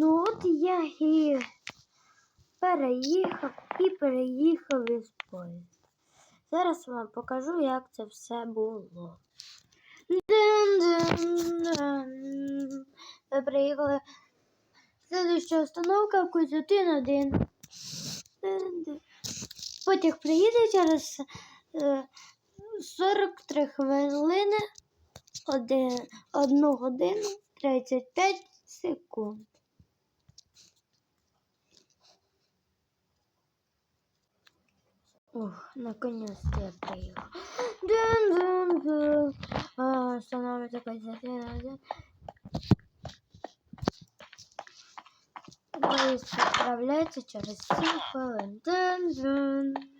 Ну от я і переїхав і переїхав із поїзд. Зараз вам покажу, як це все було. Ми приїхали. Слідуща остановка Кузятин 1. Дин-дин. Потяг приїде через е, 43 хвилини, 1 годину 35 секунд. Ух, наконец-то я приехал. Дун -дун -дун. А, становится позитивно. Боюсь, отправляется через 7 хвилин. Дун -дун.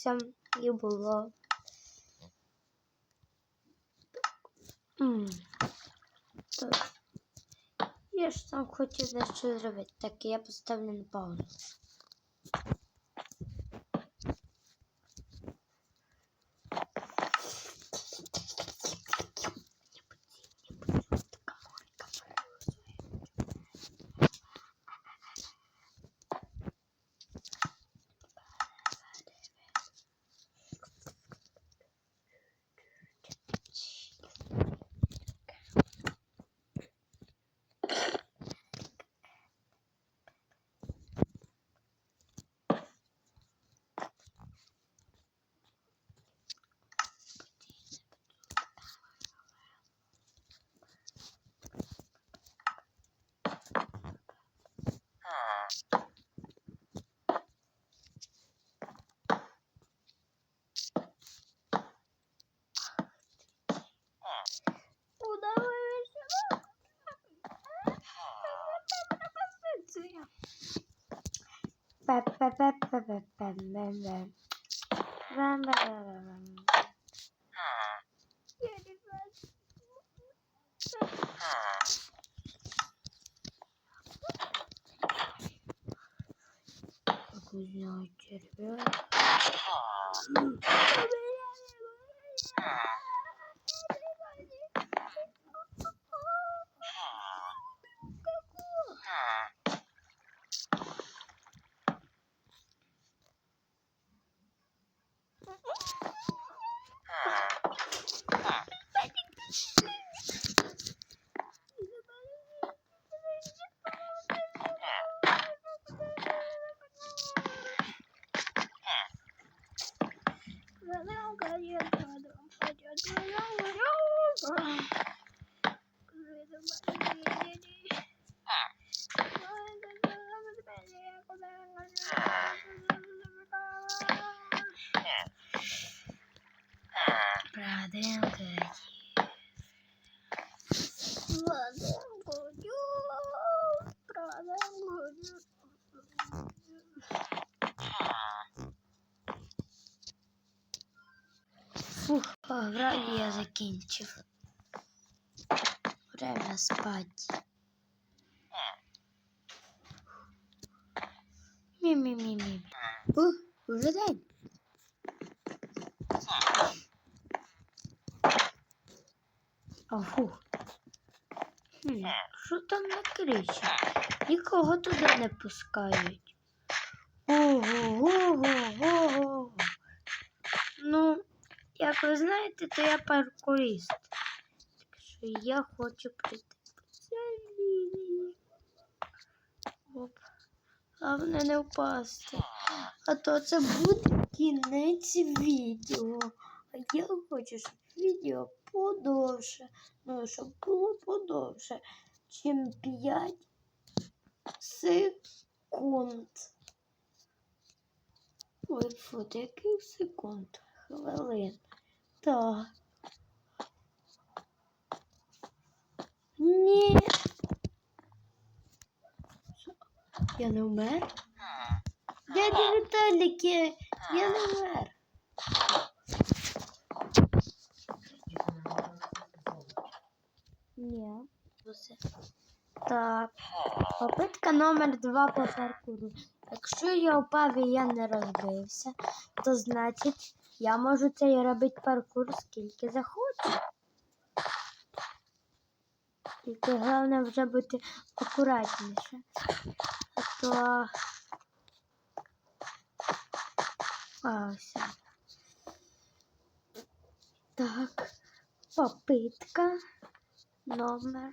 Все і було. Я ж сам хочу дещо. Так, я поставлю на паузу. ben ben ben ben ben ben ben ben ben ben ben Gözünü açıyor. Праденка. Фух, граю я закінчив. Время спать. Мі-мі-мі-мі. Ух, уже день. А, фух. Хм, Що там на криші? Нікого туди не пускають. Ого, ого, ого. Ну, як ви знаєте, то я паркурист. Так що я хочу прийти по лінії. Оп. Головне не впасти. А то це буде кінець відео. А я хочу, щоб відео подовше. Ну, щоб було подовше, чим 5 секунд. Ой, фото, яких секунд? Хвилин. Так. Ні. Я не вмер? Дядя Віталік, я не вмер. Ні. Так. Попитка номер два по паркуру. Якщо я впав і я не розбився, то значить я можу цей робити паркур скільки захочу. Тільки головне вже бути акуратніше. А то. А, все. Так. Попитка номер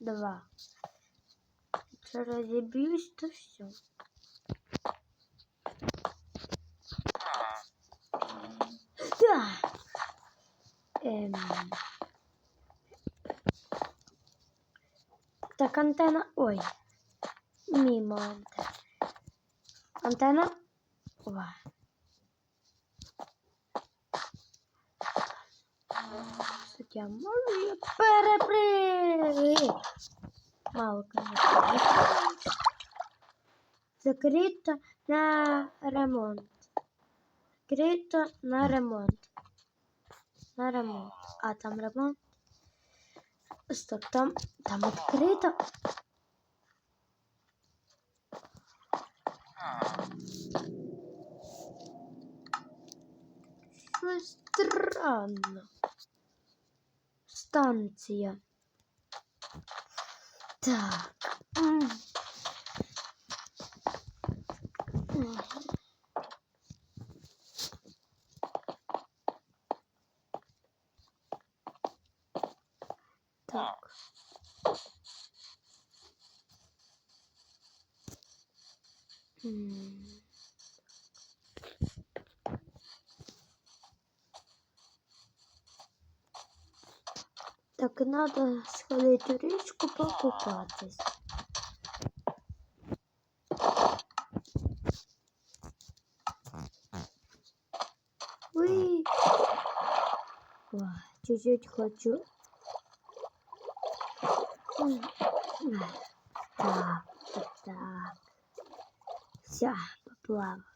два. Якщо розіб'юсь, то все. Так. Ем. Так, антенна. Ой. Мимо антенна. Антенна. О. Можу перепри. Мало, конечно. Закрито на ремонт. Закрито на ремонт. На ремонт. А там ремонт. Стоп, там, там. Щось странно. Станція. Так. Так. М. Так, надо сходить у річку покупатись. Уй. Ой, чуть-чуть хочу. Так, вот так. Все, поплавал.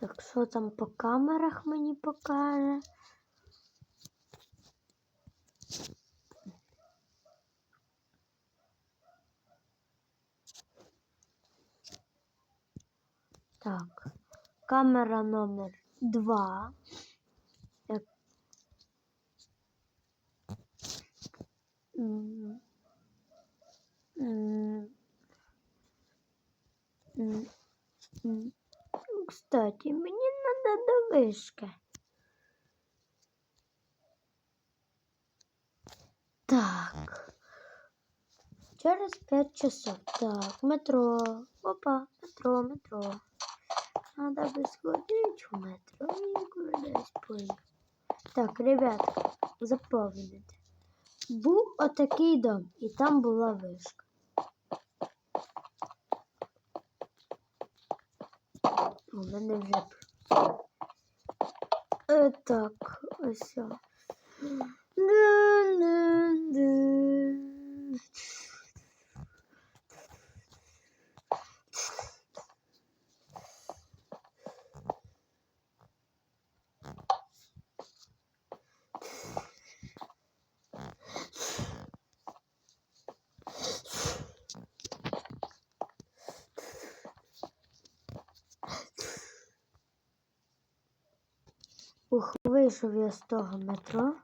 Так, що там по камерах мені покаже? Так, камера номер два. Так. М. М. М. М. Кстати, мені надо до вишки. Так. Через пять часов. Так, метро. Опа, метро, метро. Надо бы сходить в метро. Так, ребятки, запомните. Був отакий дом, і там була вишка. У мене вже. Так, ось. Вийшов я з того метро.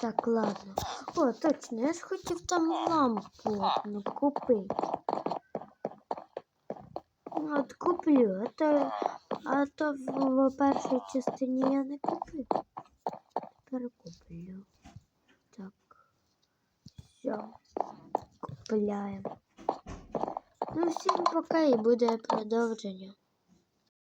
Так, ладно. О, точно, я ж хотів там лампу одну купити. Ну, От куплю, а то, а то в, першій частині я не купив. Перекуплю. Так. Все. Купляємо. Ну, всім пока і буде продовження.